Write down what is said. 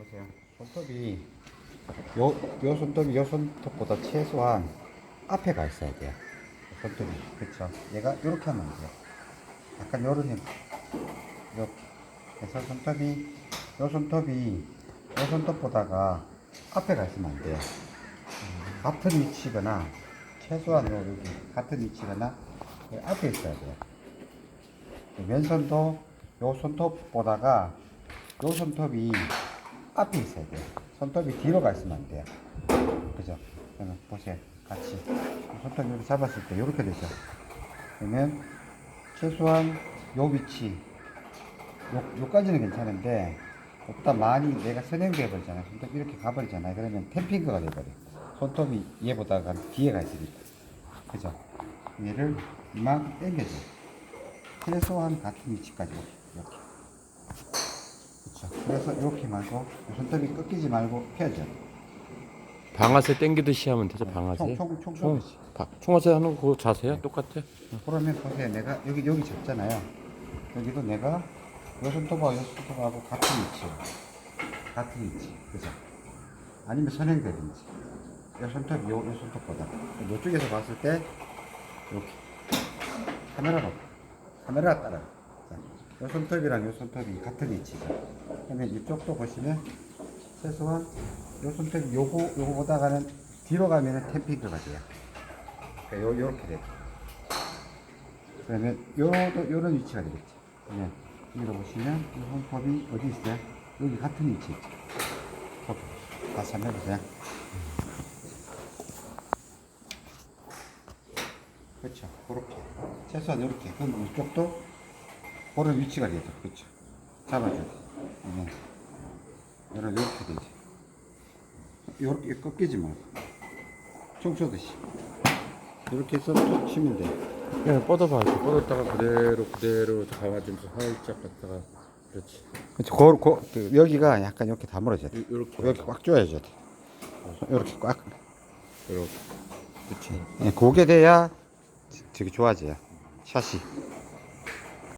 보세요. 손톱이 요, 요 손톱이 요 손톱보다 최소한 앞에 가 있어야 돼요. 손톱이. 그쵸. 얘가 이렇게 하면 안 돼요. 약간 요런 형. 요. 그래서 손톱이, 요 손톱이 요 손톱보다가 앞에 가 있으면 안 돼요. 음, 같은 위치거나 최소한 요 여기 같은 위치거나 여기 앞에 있어야 돼요. 왼손도 요 손톱보다가 요 손톱이 앞에 있어야 돼요. 손톱이 뒤로 가 있으면 안 돼요. 그죠? 그러면 보세요. 같이. 손톱 이렇게 잡았을 때 이렇게 되죠. 그러면 최소한 요 위치, 요, 요까지는 괜찮은데, 보다 많이 내가 선행돼 버리잖아요. 손톱 이렇게 가버리잖아요. 그러면 템핑거가 돼버려. 손톱이 얘보다가 뒤에 가 있으니까. 그죠? 얘를 이만큼 당겨줘. 최소한 같은 위치까지 이렇게. 그렇죠. 그래서 이렇게 말고 손톱이 꺾이지 말고 펴져. 방아쇠 땡기듯이 하면 되죠 방아쇠 총총 총 총, 쏘듯이. 바- 총아쇠 하는 거 자세야 똑같아 그러면 보세요. 내가 여기 여기 잡잖아요. 여기도 내가 요 손톱하고 요 손톱하고 같은 위치. 같은 위치. 그죠? 아니면 선행되든지. 요 손톱 요, 요 손톱보다. 요쪽에서 봤을 때 이렇게 카메라로 카메라가 따라. 자, 요 손톱이랑 요 손톱이 같은 위치죠. 그러면 이쪽도 보시면 최소한 요 손톱이 요거 요거보다가는 뒤로 가면은 템핑크가 돼요. 그러니까 요 요렇게 돼요. 그러면 요도 요런 위치가 되겠지. 그러면 여기로 보시면 이 손톱이 어디 있어요? 여기 같은 위치 있죠. 손. 다시 한번 해보세요. 그렇죠. 그렇게. 최소한 이렇게. 그럼 이쪽도 그런 위치가 되죠. 그렇죠. 잡아줘야 돼. 네. 요런 이렇게 되지. 이렇게 꺾이지 말고. 총 쏘듯이. 이렇게 해서 툭 치면 돼. 그냥 뻗어봐 이렇게 뻗었다가 그대로 그대로 감아주면서 살짝 갔다가 그렇지 그렇죠. 고, 고, 그 여기가 약간 이렇게 다물어져야 돼. 이- 이렇게 여기 꽉 조여줘야 돼. 이렇게 꽉. 이렇게 그렇지 예, 그게 돼야 저기 좋아져요. 샷이.